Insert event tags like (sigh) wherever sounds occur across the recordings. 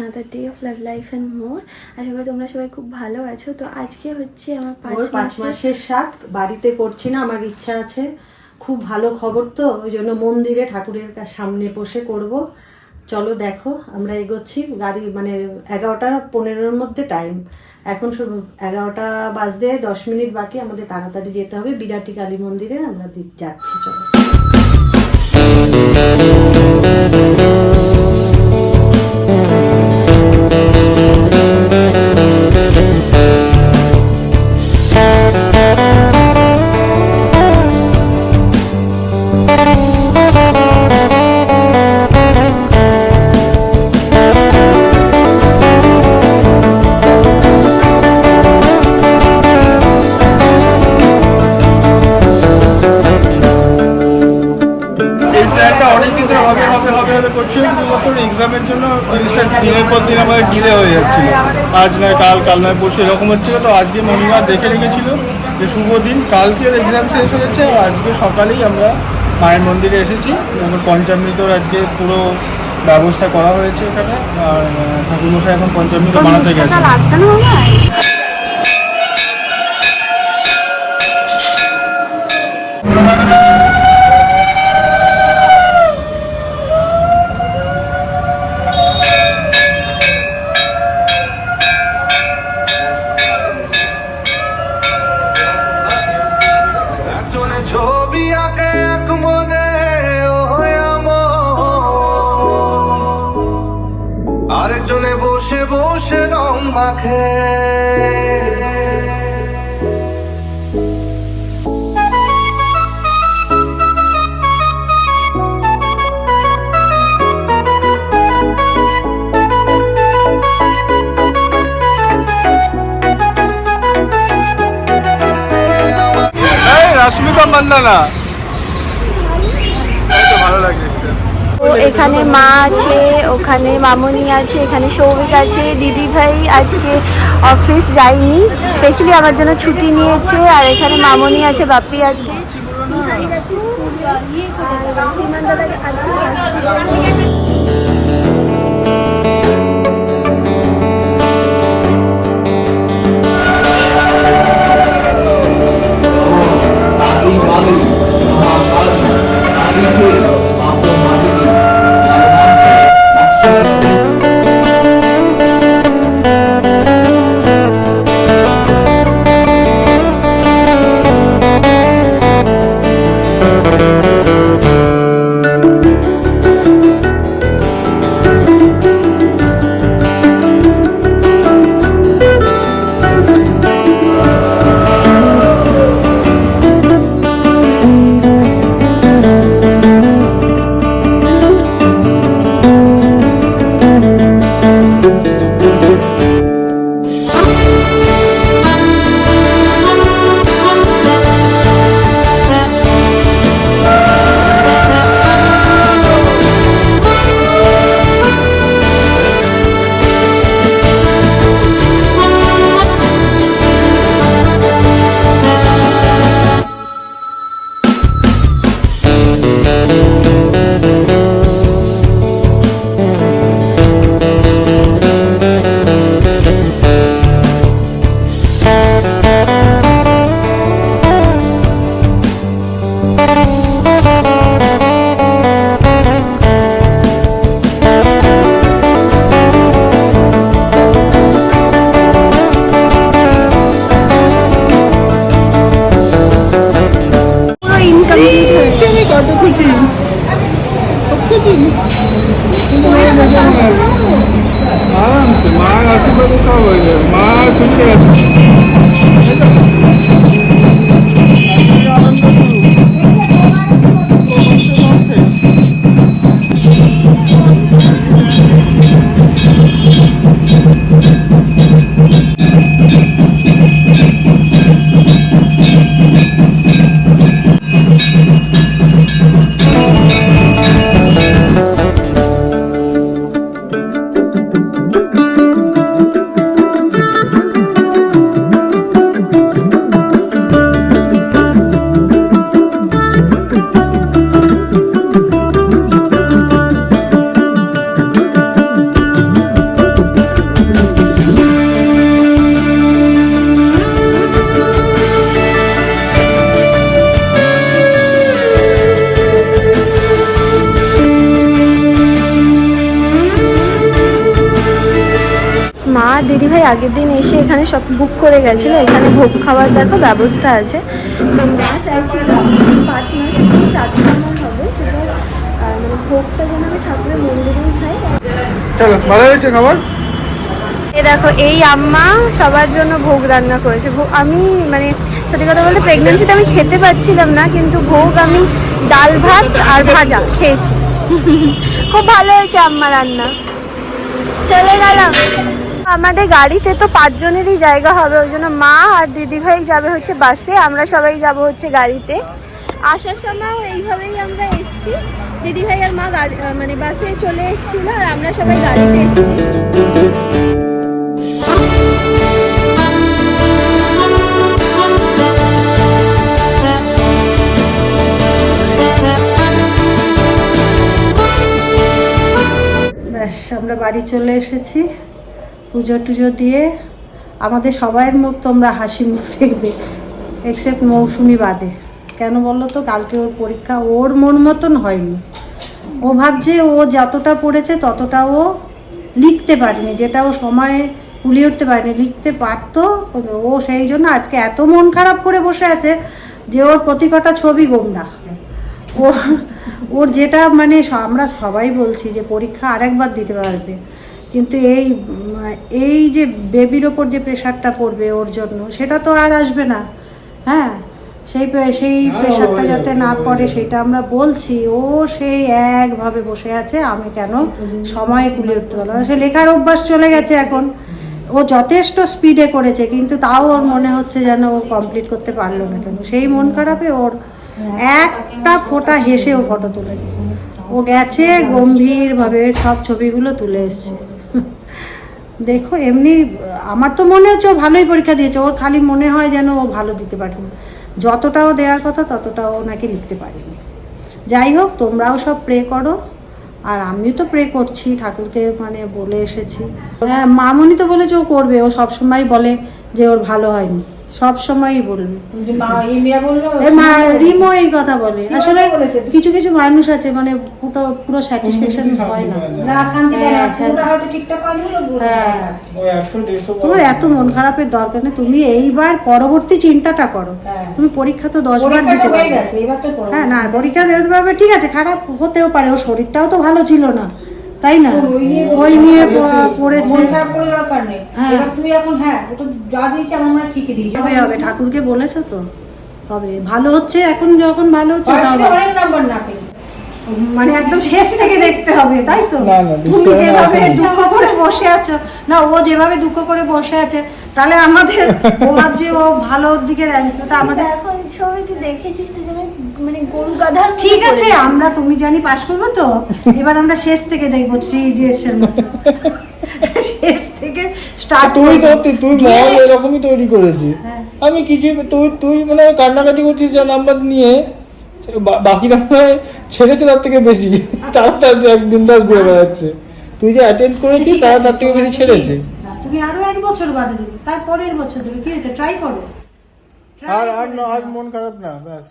Another day of love life and more আশা করি তোমরা সবাই খুব ভালো আছো। তো আজকে হচ্ছে আমার পাঁচ পাঁচ মাসের সাত বাড়িতে করছি না আমার ইচ্ছা আছে। খুব ভালো খবর তো ওই জন্য মন্দিরে ঠাকুরের সামনে বসে করব। চলো দেখো আমরা এগোচ্ছি। গাড়ি মানে এগারোটা পনেরোর মধ্যে টাইম এখন শুধু এগারোটা বাজতে দশ মিনিট বাকি আমাদের তাড়াতাড়ি যেতে হবে। বিরাটি কালী মন্দিরে আমরা যাচ্ছি চলো। আজ নয় কাল কাল নয় পরশু এরকম হচ্ছিল। তো আজকে মনিমা দেখে রেখেছিল যে শুভ দিন। কালকে এক্সাম শেষ হয়েছে আর আজকে সকালেই আমরা মায়ের মন্দিরে এসেছি। পঞ্চামৃতর আজকে পুরো ব্যবস্থা করা হয়েছে এখানে। আর ঠাকুরমশাই এখন পঞ্চামৃত বানাতে গেছে রং মাখে এই রাশ্মিকা মান্দানা এই তো ভালো লাগে দেখতে। তো এখানে মা আছে, ওখানে মামনি আছে, এখানে সৌভিক আছে, দিদি ভাই আজকে অফিস যায়নি। স্পেশালি আমার জন্য ছুটি নিয়েছে, আর এখানে মামনি আছে, বাপ্পি আছে। শ্রীমান দাদা দিদিভাই আগের দিন এসে এখানে সব বুক করে গেছিল। এখানে ভোগ খাওয়ার দেখো ব্যবস্থা আছে। তো মা চাইছিল পাঁচ মাস সাত মাস হবে। মানে ভোগটা যেন আমি ঠাকুরের মন্দিরেই খাই। চলো ভালো হয়েছে খাবার? এ দেখো এই আম্মা সবার জন্য ভোগ রান্না করেছে। ভোগ আমি মানে সত্যি কথা বলতে প্রেগনেন্সিতে আমি খেতে পাচ্ছিলাম না কিন্তু ভোগ আমি ডাল ভাত আর ভাজা খেয়েছি। খুব ভালো হয়েছে আম্মা রান্না। চলে গেলাম। আমাদের গাড়িতে তো পাঁচজনেরই জায়গা হবে ওই জন্য মা আর দিদিভাই যাবে হচ্ছে বাসে আমরা সবাই যাব হচ্ছে গাড়িতে। আসার সময় এইভাবেই আমরা এসেছি। দিদিভাই আর মা গাড়ি মানে বাসে চলে এসেছিল আর আমরা সবাই গাড়িতে এসেছি। ব্যাস আমরা বাড়ি চলে এসেছি। পুজো টুজো দিয়ে আমাদের সবাইয়ের মুখ তোমরা হাসি মুখ দেখবে এক্সেপ্ট মৌসুমি বাদে। কেন বলল তো? কালকে ওর পরীক্ষা ওর মন মতন হয়নি। ও ভাবছে ও যতটা পড়েছে ততটা ও লিখতে পারেনি, যেটা ও সময়ে কুলিয়ে উঠতে পারেনি, লিখতে পারতো ও সেই জন্য আজকে এত মন খারাপ করে বসে আছে যে ওর প্রতি কটা ছবি গোমরা। ওর ওর যেটা মানে আমরা সবাই বলছি যে পরীক্ষা আরেকবার দিতে পারবে। কিন্তু এই এই যে বেবির ওপর যে প্রেশারটা পড়বে ওর জন্য সেটা তো আর আসবে না। হ্যাঁ? সেই সেই প্রেশারটা যাতে না পড়ে সেটা আমরা বলছি। ও সেই একভাবে বসে আছে আমি কেন সময় কুলিয়ে উঠতে পারলাম না। সে লেখার অভ্যাস চলে গেছে এখন। ও যথেষ্ট স্পিডে করেছে কিন্তু তাও ওর মনে হচ্ছে যেন ও কমপ্লিট করতে পারল না কেন। সেই মন খারাপে ওর একটা ফোঁটা হেসে ও ফটো তুলে ও গেছে গম্ভীরভাবে সব ছবিগুলো তুলে এসছে। দেখো, এমনি, আমার তো মনে হচ্ছে ও ভালোই পরীক্ষা দিয়েছে। ওর খালি মনে হয় যেন ও ভালো দিতে পারেনি যতটাও দেওয়ার কথা ততটাও নাকি লিখতে পারেনি। যাই হোক, তোমরাও সব প্রে করো। আর আমিও তো প্রে করছি, ঠাকুরকে মানে বলে এসেছি। হ্যাঁ মামনি তো বলেছে ও করবে। ও সবসময় বলে যে ওর ভালো হয়নি। সব সময়ই বলবে। মা রিমো এই কথা বলে। আসলে কিছু কিছু মানুষ আছে মানে পুরো পুরো স্যাটিসফ্যাকশন হয় না। হ্যাঁ, হ্যাঁ। তোমার এত মন খারাপের দরকার নেই তুমি এইবার পরবর্তী চিন্তাটা করো। তুমি পরীক্ষা তো দশ বার দিতে পারবে। হ্যাঁ না পরীক্ষা দিতে পারবে ঠিক আছে খারাপ হতেও পারে ওর শরীরটাও তো ভালো ছিল না। তাই না? ওই নিয়ে পড়েছে। হ্যাঁ। তুই এখন হ্যাঁ ও তো যা দিয়েছে আমার ঠিকই দিয়েছে। হবে হবে ঠাকুরকে বলেছ তো? হবে। ভালো হচ্ছে এখন যখন ভালো হচ্ছে অনেক নাম্বার না মানে একদম শেষ থেকে দেখতে হবে তাই তো? না, না, তুমি যেভাবে দুঃখ করে বসে আছো না ও যেভাবে দুঃখ করে বসে আছে তাহলে আমাদের ও ভাবছে ও ভালোর দিকে আমাদের ছবি তুই দেখেছিস তুই যেন মানে গরু গাধার ঠিক আছে আমরা তুমি জানি পাস করব তো। এবার আমরা শেষ থেকে দেখব থ্রি ইডিয়টস এর মতো। শেষ থেকে স্টার্ট তুই তো তুই- মহল এরকমই তৈরি করেছিস। হ্যাঁ। আমি কিছু তুই তুই মানে কান্নাকাটি করছিস যা নাম্বার নিয়ে। বাকিরা মনে ছেড়েছে তার থেকে বেশি। তারা তার বিন্দাস ঘুরে বেড়াচ্ছে। তুই যে অ্যাটেন্ড করেছিস তারা তার থেকে বেশি ছেড়েছে। তুমি আরও এক বছর বাদে দেবে। তারপরের বছর দেবে। কি হয়েছে? ট্রাই করো। আর আর আর মন খারাপ না ব্যাস।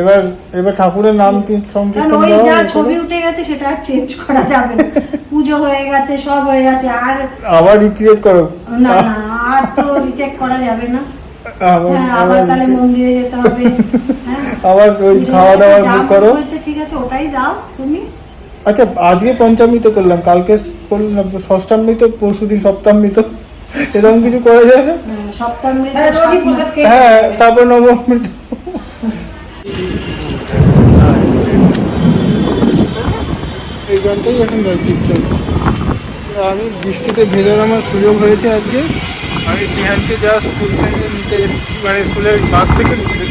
এবার এবার ঠাকুরের নাম সংকীর্তন ওই যা ছবি উঠে গেছে সেটা আর চেঞ্জ করা যাবে না। পুজো হয়ে গেছে সব হয়ে গেছে আর আবার রিক্রিয়েট করো। না না আর তো রিটেক করা যাবে না। আবার হ্যাঁ তাহলে মন্দিরে যেতে হবে। হ্যাঁ। আবার ওই খাওয়া দাওয়া করো। ঠিক আছে ওটাই দাও তুমি। আচ্ছা আজকে পঞ্চমী তো করলাম কালকে করলাম ষষ্ঠামী তো পরশু দিন সপ্তামী তো এরকম কিছু করা যায় না হ্যাঁ, প্রসাদ খেয়ে হ্যাঁ তারপর নবমী তো এই গানটাই এখন চলছে। আমি বৃষ্টিতে ভেজার আমার সুযোগ হয়েছে আজকে। আমি বিহানকে যা স্কুল থেকে নিতে এসেছি মানে স্কুলের বাস থেকে নিতে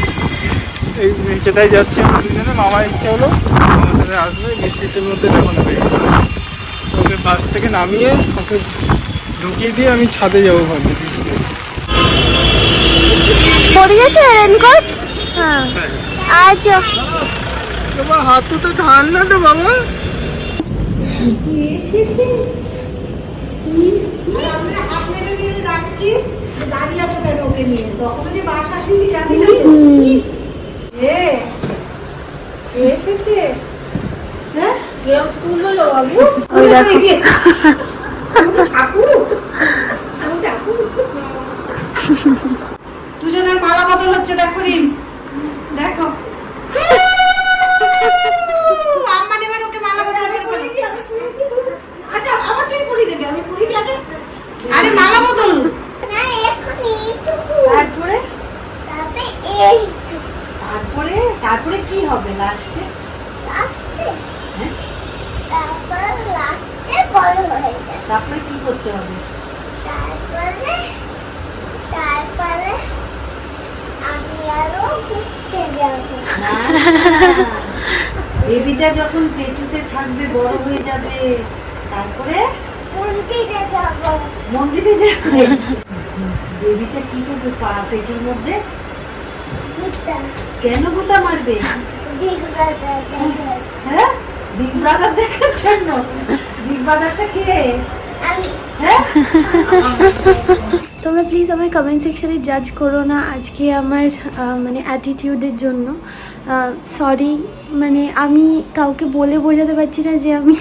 এই নিচেটাই যাচ্ছি আমরা দুজনে মামার ইচ্ছে হলো। আমার সাথে আসবে বৃষ্টির মধ্যে দেখো না ওকে বাস থেকে নামিয়ে ওকে ঢুকিয়ে দিয়ে আমি ছাদে যাব ভাবছি। বৃষ্টিতে পড়ে গেছে রেনকোট? হ্যাঁ। আচ্ছা তোমার হাতুটা ঠান্ডা তো বাবা? নিয়ে রাখছি দাঁড়িয়ে আছো কেন ওকে নিয়ে? তখন যে বাস আসেনি জানি না। এসেছে? হ্যাঁ? ওই দেখো। (laughs) দুজনের মালা বদল হচ্ছে দেখো রিম। দেখো। (laughs) ওকে মালা বদল করে করে আচ্ছা আবার তুমি পুরি দেবে আমি পুরি দিয়ে আরে মালা বদল। না এইটুকু। তারপরে? তারপরে এইটুকু। তারপরে? তারপরে কি হবে লাস্টে লাস্টে হ্যাঁ? তারপর লাস্টে বড় হয়ে যায় তারপরে কি করতে হবে তারপরে তারপরে আমি আরও ঘুরতে যাব বেবিটা যখন পেটুতে থাকবে বড় হয়ে যাবে তারপরে? মন্দিরে যাব। মন্দিরে যাবে। বেবিটা কি করবে পা পেটের মধ্যে? কেন গুতা মারবে? বিগ ব্রাদার দেখে। হ্যাঁ? বিগ ব্রাদার দেখার জন্য বিগ ব্রাদারটা কে? হ্যাঁ? তোমরা প্লিজ আমার কমেন্ট সেকশনে জাজ করো না আজকে আমার মানে অ্যাটিটিউডের জন্য। সরি মানে আমি কাউকে বলে বোঝাতে পারছি না যে আমি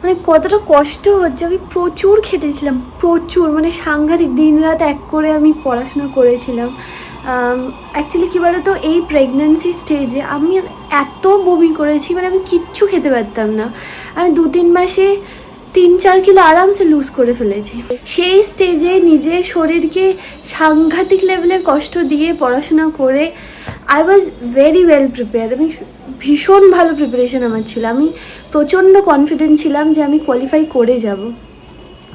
মানে কতটা কষ্ট হচ্ছে। আমি প্রচুর খেটেছিলাম, প্রচুর মানে সাংঘাতিক। দিন রাত এক করে আমি পড়াশোনা করেছিলাম। অ্যাকচুয়ালি কী বলো তো এই প্রেগনেন্সি স্টেজে আমি এত বমি করেছি মানে আমি কিচ্ছু খেতে পারতাম না। আমি দু তিন মাসে তিন চার কিলো আরামসে লুজ করে ফেলেছি। সেই স্টেজে নিজের শরীরকে সাংঘাতিক লেভেলের কষ্ট দিয়ে পড়াশোনা করে I was very well prepare আমি ভীষণ ভালো প্রিপারেশন আমার ছিল। আমি প্রচণ্ড কনফিডেন্ট ছিলাম যে আমি কোয়ালিফাই করে যাব।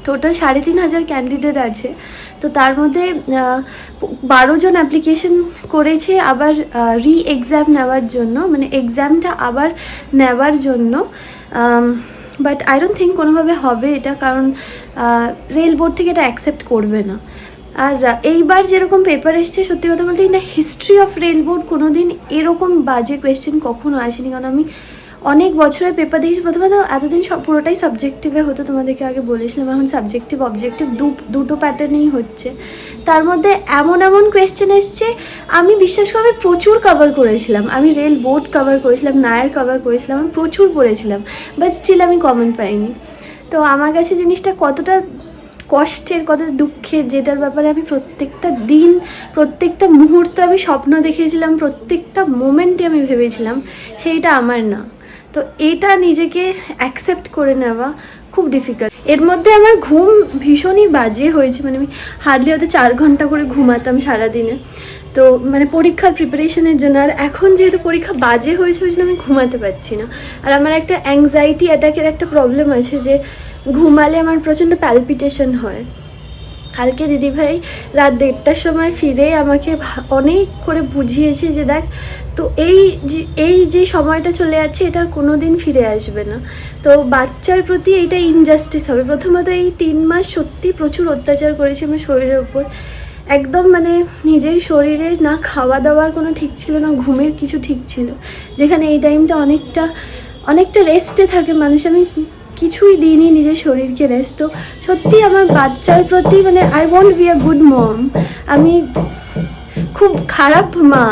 টোটাল সাড়ে তিন হাজার ক্যান্ডিডেট আছে। তো তার মধ্যে বারো জন অ্যাপ্লিকেশন করেছে আবার রি এক্সাম নেওয়ার জন্য। মানে এক্সামটা আবার নেওয়ার জন্য বাট আই ডোন্ট থিঙ্ক কোনোভাবে হবে এটা কারণ রেল বোর্ড থেকে এটা অ্যাকসেপ্ট করবে না। আর এইবার যেরকম পেপার এসছে, সত্যি কথা বলতে না হিস্ট্রি অফ রেল বোর্ড কোনো দিন এরকম বাজে কোয়েশ্চেন কখনো আসেনি। কারণ আমি অনেক বছরের পেপার দিয়েছি প্রথমত এতদিন সব পুরোটাই সাবজেক্টিভে হতো, তোমাদেরকে আগে বলেছিলাম। এখন সাবজেক্টিভ অবজেক্টিভ দু, দুটো প্যাটার্নেই হচ্ছে। তার মধ্যে এমন এমন কোয়েশ্চেন এসছে, আমি বিশ্বাস করে প্রচুর কভার করেছিলাম। আমি রেল বোর্ড কভার করেছিলাম, নায়ার কভার করেছিলাম, আমি প্রচুর পড়েছিলাম বাট স্টিল আমি কমন পাইনি। তো আমার কাছে জিনিসটা কতটা কষ্টের, কতটা দুঃখের, যেটার ব্যাপারে আমি প্রত্যেকটা দিন, প্রত্যেকটা মুহূর্ত আমি স্বপ্ন দেখেছিলাম, প্রত্যেকটা মোমেন্টে আমি ভেবেছিলাম, সেইটা আমার না। তো এটা নিজেকে অ্যাকসেপ্ট করে নেওয়া খুব ডিফিকাল্ট এর মধ্যে আমার ঘুম ভীষণই বাজে হয়েছে মানে আমি হার্ডলি হয়তো চার ঘণ্টা করে ঘুমাতাম সারাদিনে। তো মানে পরীক্ষার প্রিপারেশনের জন্য, আর এখন যেহেতু পরীক্ষা বাজে হয়েছে, ওই জন্য আমি ঘুমাতে পারছি না। আর আমার একটা অ্যাংজাইটি অ্যাটাকের একটা প্রবলেম আছে যে, ঘুমালে আমার প্রচণ্ড প্যালপিটেশন হয়। কালকে দিদিভাই রাত দেড়টার সময় ফিরে আমাকে অনেক করে বুঝিয়েছে যে, দেখ তো এই যে এই যে সময়টা চলে যাচ্ছে, এটা কোনো দিন ফিরে আসবে না। তো বাচ্চার প্রতি এইটা ইনজাস্টিস হবে। প্রথমত এই তিন মাস সত্যি প্রচুর অত্যাচার করেছে আমার শরীরের ওপর একদম মানে নিজের শরীরে না খাওয়া দাওয়ার কোনো ঠিক ছিল না, ঘুমের কিছু ঠিক ছিল। যেখানে এই টাইমটা অনেকটা অনেকটা রেস্টে থাকে মানুষ। আমি কিছুই দিইনি নিজের শরীরকে রেস্ট তো সত্যি আমার বাচ্চার প্রতি মানে I want be a good mom আমি খুব খারাপ মা।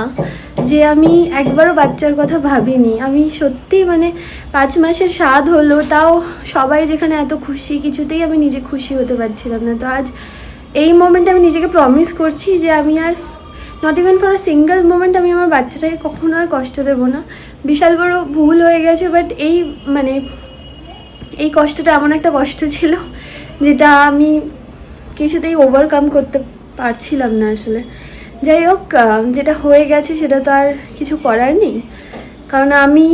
যে আমি একবারও বাচ্চার কথা ভাবিনি। আমি সত্যি মানে পাঁচ মাসের স্বাদ হলো, তাও সবাই যেখানে এত খুশি, কিছুতেই আমি নিজে খুশি হতে পারছিলাম না। তো আজ এই মোমেন্টে আমি নিজেকে প্রমিস করছি যে আমি আর not even for a single moment আমি আমার বাচ্চাটাকে কখনো আর কষ্ট দেবো না। বিশাল বড় ভুল হয়ে গেছে বাট এই মানে এই কষ্টটা এমন একটা কষ্ট ছিল যেটা আমি কিছুতেই ওভারকাম করতে পারছিলাম না আসলে। যাই হোক যেটা হয়ে গেছে সেটা তো আর কিছু করার নেই। কারণ আমি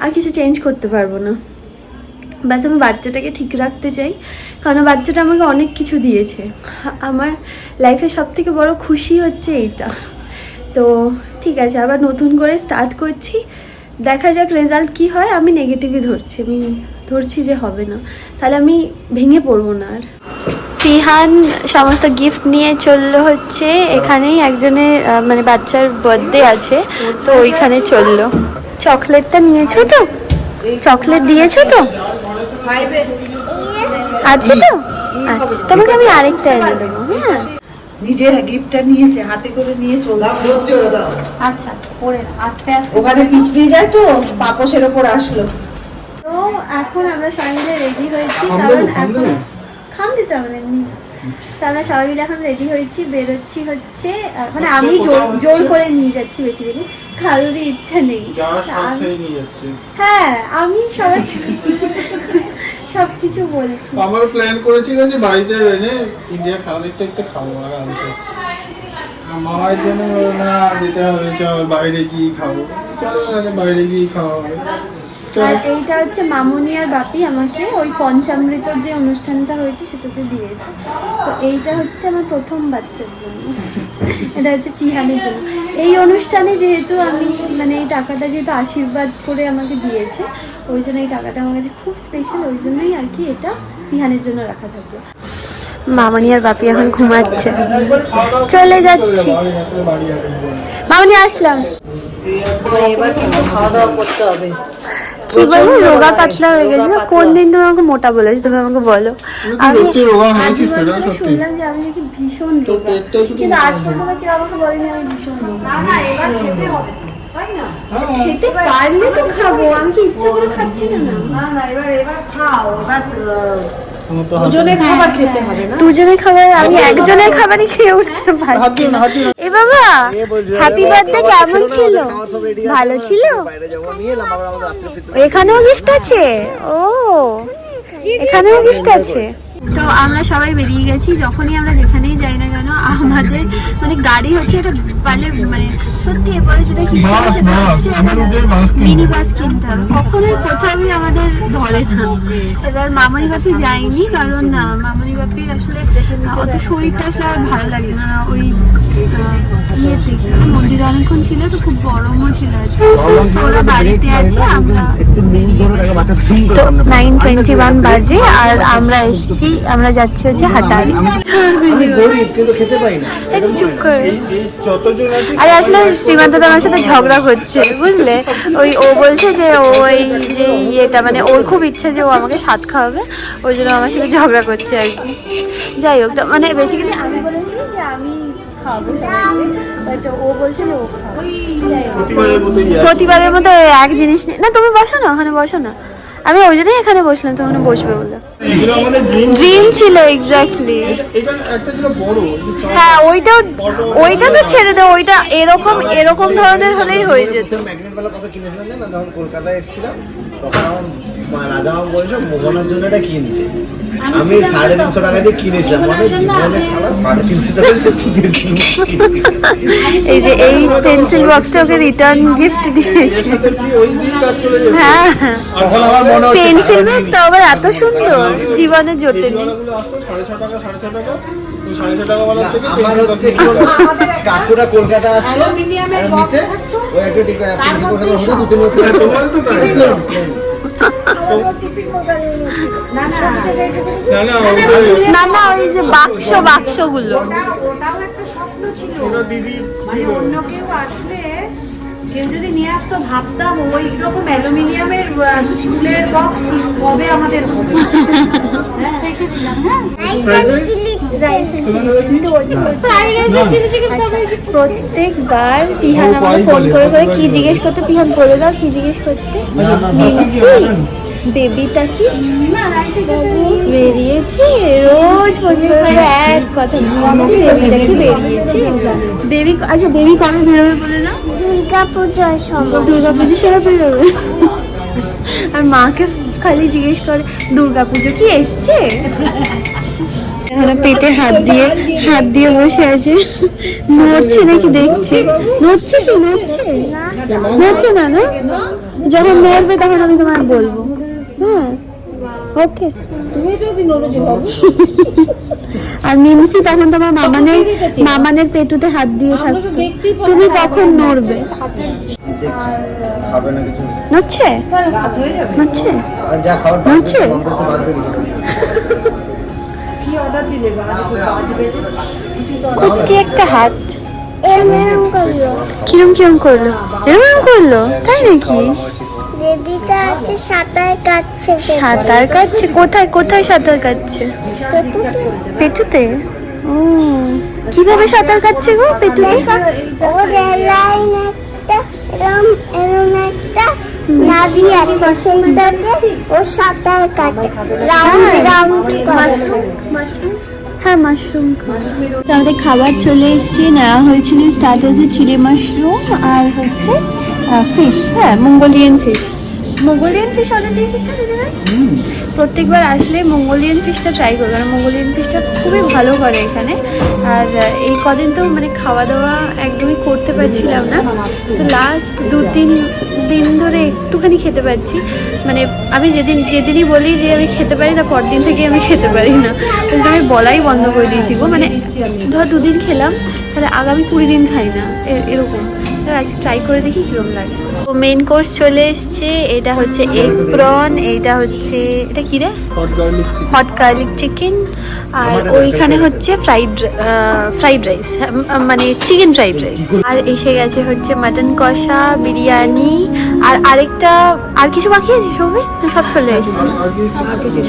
আর কিছু চেঞ্জ করতে পারব না। ব্যাস, আমি বাচ্চাটাকে ঠিক রাখতে চাই। কারণ বাচ্চাটা আমাকে অনেক কিছু দিয়েছে। আমার লাইফের সব থেকে বড় খুশি হচ্ছে এইটা। তো ঠিক আছে, আবার নতুন করে স্টার্ট করছি। দেখা যাক রেজাল্ট কি হয়। আমি নেগেটিভই ধরছি। আমি ধরছি যে হবে না। তাহলে আমি ভেঙে পড়ব না আর। তিহান সমস্ত গিফট নিয়ে চলল হচ্ছে। এখানেই একজনের মানে বাচ্চার বার্থডে আছে তো ওইখানে চলল। চকলেটটা নিয়েছো তো? চকলেট দিয়েছ তো? আছে তো? আচ্ছা তোমাকে আমি আরেকটা এনে দেবো হ্যাঁ। নিজের গিফটটা নিয়েছে হাতে করে নিয়ে চলছে। আচ্ছা আচ্ছা পরে আস্তে আস্তে ওখানে পিছলিয়ে যায় তো পাপসের ওপর আসলো। তো এখন আমরা সবাই রেডি হয়েছি কারণ এখন খাম দিতে হবে না তো আমরা সবাই মিলে এখন রেডি হয়েছি বেরোচ্ছি হচ্ছে মানে আমি জোর জোর করে নিয়ে যাচ্ছি বেসিক্যালি কারোরই ইচ্ছা নেই। আমি- হ্যাঁ আমি সবাই সব কিছু বলছি আমারও প্ল্যান করেছিলাম যে বাড়িতে এনে ইন্ডিয়া খাওয়া দেখতে দেখতে খাব আর মামার জন্য না যেতে হবে চল বাইরে গিয়ে খাব। চলো বাইরে গিয়ে খাওয়া হবে। আর এইটা হচ্ছে মামুনি আর বাপি আমাকে ওই পঞ্চামৃতর যে অনুষ্ঠানটা হয়েছে সেটাতে দিয়েছে। তো এইটা হচ্ছে আমার প্রথম বাচ্চার জন্য। এটা হচ্ছে পিহানের জন্য। এই অনুষ্ঠানে যেহেতু আমি মানে এই টাকাটা যেহেতু আশীর্বাদ করে আমাকে দিয়েছে ওই জন্য এই টাকাটা আমার কাছে খুব স্পেশাল ওই জন্যই আর কি এটা পিহানের জন্য রাখা থাকবে মামনি আর বাপি এখন ঘুমাচ্ছে। চলে যাচ্ছি। মামনি আসলাম। এবার কিন্তু খাওয়া দাওয়া করতে হবে। কি বলে? রোগা পাতলা হয়ে গেছে। কোন দিন তুমি আমাকে মোটা বলেছ? তুমি আমাকে বলো। আমি একটু রোগা হয়েছি সেটা সত্যি। শুনলাম যে আমি নাকি ভীষণ রোগা। কিন্তু আজ পর্যন্ত কেউ আমাকে বলেনি আমি ভীষণ রোগা। না না এবার খেতে হবে। খেতে পারলে তো খাব। আমি কি ইচ্ছা করে খাচ্ছি না না। না না এবার এবার খাও। এবার আমার তো হাত- দুজনে খাবার খেতে হবে না? দুজনের খাবার আমি একজনের খাবারই খেয়ে উঠতে পারছি এ বাবা হ্যাপি বার্থডে কেমন ছিল? ভালো ছিল? এখানেও গিফট আছে? ও এখানেও গিফট আছে? তো আমরা সবাই বেরিয়ে গেছি যখনই আমরা যেখানেই যাই না কেন আমাদের মানে গাড়ি হচ্ছে এটা পালে মানে সত্যি এরপরে যেটা কি বাস, বাস, আমার ওদের বাস কিনবো। মিনি বাস কিনতে হবে কখনোই কোথাওই আমাদের ধরে না এবার মামানি বাপি যায়নি কারণ না মামানি বাপির আসলে অত শরীরটা আসলে আর ভালো লাগছে না ওই আহ, ইয়েতে কি বলে, মন্দিরে অনেকক্ষণ ছিল তো খুব গরমও ছিল আজকে তো ওরা বাড়িতে আছে আমরা। তো নাইন টোয়েন্টি ওয়ান বাজে আর আমরা এসছি আমরা যাচ্ছি হচ্ছে হাটারি। চুপ করে। আরে আসলে শ্রীমান্ত আমার সাথে ঝগড়া করছে বুঝলে? ওই ও বলছে যে ও এই যে ইয়েটা মানে ওর খুব ইচ্ছা যে ও আমাকে স্বাদ খাওয়াবে ওই জন্য আমার সাথে ঝগড়া করছে আর কি। যাই হোক তো মানে বেসিক্যালি আমি বলেছি যে আমি খাওয়াবো বাট ও বলছে যে ও খাওয়াবে যাই হোক। প্রতিবারের মতো এক জিনিস না তুমি বসো না ওখানে বসো না। আমি ওই জন্যই এখানে বসলাম তখন বসবে বলে। ড্রিম ছিল। এক্স্যাক্টলি হ্যাঁ ওইটা ওইটা তো ছেড়ে দে ওইটা এরকম এরকম ধরনের হলেই হয়ে যেত। ম্যাগনেট বেলা কবে কিনেছিলাম না তখন কলকাতায় এসেছিলাম তখন রাজা আমার বলেছিল মোহনার জন্য এটা কিনতে। আমি সাড়ে তিনশো টাকা দিয়ে কিনেছিলাম। মানে জীবনে সারা সাড়ে তিনশো টাকা এই যে এই পেন্সিল বক্সটা ওকে রিটার্ন গিফট দিয়েছে। হ্যাঁ। আমার পেন্সিল বক্স তাও আবার এত সুন্দর। জীবনে আমার হচ্ছে কি কাকুরা কলকাতা নিতে ওই একটা না ওই যে বাক্স বাক্সগুলো। ওটা ওটাও একটা স্বপ্ন ছিল। মানে অন্য কেউ আসলে কেউ যদি নিয়ে আসতো ভাবতাম ওই রকম অ্যালুমিনিয়ামের স্কুলের বক্স কবে আমাদের হবে? প্রত্যেকবার পিহান আমাকে ফোন করে করে কি জিজ্ঞেস করতে পিহান বলে দাও কি জিজ্ঞেস করতে? বেবিটা কি? বেরিয়েছে রোজ ফোন করে করে এক কথা বেবিটা কি বেরিয়েছে? বেবি আচ্ছা বেবি কবে বেরোবে বলে দাও? দুর্গা পুজোর সময় দুর্গা পুজো সেরা বেরোবে। আর মাকে খালি জিজ্ঞেস করে দুর্গা পুজো কি এসছে? পেটে হাত দিয়ে হাত দিয়ে বসে আছে। নড়ছে নাকি দেখছি। নড়ছে কি? নড়ছে? নড়ছে না না? যখন নড়বে তখন আমি তোমায় বলব। হ্যাঁ? ওকে। আর মিমসি তখন তোমার মামানের মামানের পেটুতে হাত দিয়ে থাকতো। তুমি কখন নড়বে? নড়ছে? যাবে? নড়ছে? কুট্টি একটা হাত? করল। কিরম কিরম করল? এরম করল? তাই নাকি? বেবিটা আছে সাঁতার কাটছে সাঁতার কাটছে? কোথায় কোথায় সাঁতার কাটছে? পেটুতে। ও কীভাবে সাঁতার কাটছে গো পেটুতে? ও রেলাইন একটা এরম এরম একটা নাভি আছে সেইটাতে ও সাঁতার কাটে। রাউন্ড রাউন্ড করে। হ্যাঁ মাশরুম তো আমাদের খাবার চলে এসেছে। নেওয়া হয়েছিল স্টার্টার্সে চিলি মাশরুম আর হচ্ছে ফিশ হ্যাঁ Mongolian fish Mongolian fish order দিয়েছিস না দিদি ভাই? প্রত্যেকবার আসলে মঙ্গোলিয়ান ফিশটা ট্রাই করব। কারণ মঙ্গোলিয়ান ফিশটা খুবই ভালো করে এখানে। আর এই কদিন তো মানে খাওয়া দাওয়া একদমই করতে পারছিলাম না। তো লাস্ট দু তিন দিন ধরে একটুখানি খেতে পারছি। মানে আমি যেদিন, যেদিনই বলি যে আমি খেতে পারি, তার পরদিন থেকে আমি খেতে পারি না। কিন্তু আমি বলাই বন্ধ করে দিয়েছি গো। মানে ধর দুদিন খেলাম, তাহলে আগামী কুড়ি দিন খাই না। এরকম। আজকে ট্রাই করে দেখি কীরকম লাগে। মেন কোর্স চলে এসছে। এটা হচ্ছে এগ প্রন এটা হচ্ছে এটা কি রে? হট গার্লিক চিকেন আর ওইখানে হচ্ছে ফ্রাইড ফ্রাইড রাইস মানে চিকেন ফ্রাইড রাইস আর এসে গেছে হচ্ছে মাটন কষা বিরিয়ানি আর আরেকটা আর কিছু বাকি আছে সবই না সব চলে এসছে।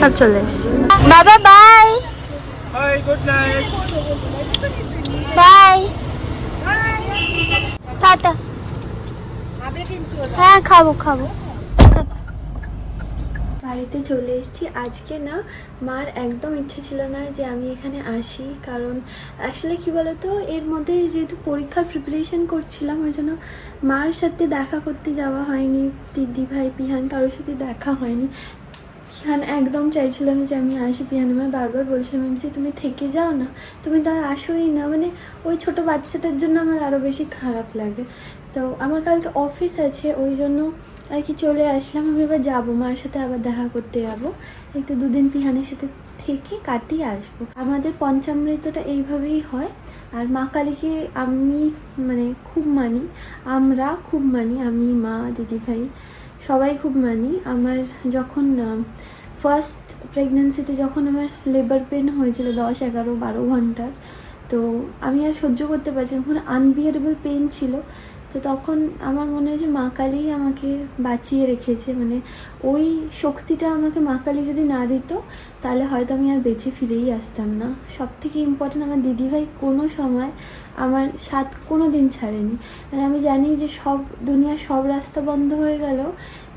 সব চলে এসছে। বাবা bye hi good night bye tata. হ্যাঁ খাব খাব। বাড়িতে চলে এসেছি। আজকে না, মার একদম ইচ্ছে ছিল না যে আমি এখানে আসি, কারণ আসলে কি বলতো, এর মধ্যে যেহেতু পরীক্ষার প্রিপারেশন করছিলাম, ওই জন্য মার সাথে দেখা করতে যাওয়া হয়নি, দিদি ভাই, পিহান কারোর সাথে দেখা হয়নি। পিহান একদম চাইছিল না যে আমি আসি। পিহান আমার বারবার বলছিলাম এমসি তুমি থেকে যাও না, তুমি তো আর আসোই না। মানে ওই ছোট বাচ্চাটার জন্য আমার আরও বেশি খারাপ লাগে। তো আমার কালকে অফিস আছে, ওই জন্য আর কি চলে আসলাম। আমি এবার যাব, মার সাথে আবার দেখা করতে যাব। একটু দুদিন পিহানের সাথে থেকে কাটিয়ে আসব। আমাদের পঞ্চামৃতটা এইভাবেই হয়। আর মা কালীকে আমি মানে খুব মানি, আমরা খুব মানি, আমি, মা দিদিভাই সবাই খুব মানি। আমার যখন ফার্স্ট প্রেগনেন্সিতে যখন আমার লেবার পেন হয়েছিল দশ, এগারো, বারো ঘণ্টার, তো আমি আর সহ্য করতে পারছি ওখানে আনবিয়ারেবল পেন ছিল। তো তখন আমার মনে হয়েছে মা কালী আমাকে বাঁচিয়ে রেখেছে। মানে ওই শক্তিটা আমাকে মা কালী যদি না দিত, তাহলে হয়তো আমি আর বেঁচে ফিরেই আসতাম না। সব থেকে ইম্পর্টেন্ট আমার দিদিভাই কোনো সময় আমার সাথ কোনো দিন ছাড়েনি। মানে আমি জানি যে সব দুনিয়ার সব রাস্তা বন্ধ হয়ে গেল,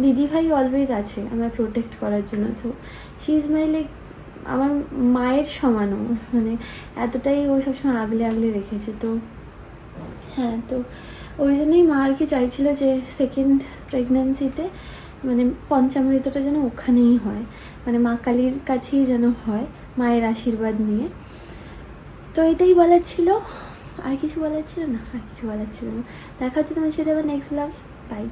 দিদিভাই অলওয়েজ আছে আমার প্রোটেক্ট করার জন্য। So she is my like আমার মায়ের সমানও মানে এতটাই ও সবসময় আগলে আগলে রেখেছে। তো হ্যাঁ তো ওই জন্যই মা আর কি চাইছিল যে সেকেন্ড প্রেগনেন্সিতে মানে পঞ্চামৃতটা যেন ওখানেই হয়। মানে মা কালীর কাছেই যেন হয়, মায়ের আশীর্বাদ নিয়ে। তো এটাই বলার ছিল। আর কিছু বলার ছিল না? আর কিছু বলার ছিল না। দেখা হচ্ছে তোমার সাথে আবার নেক্সট ব্লগ বাই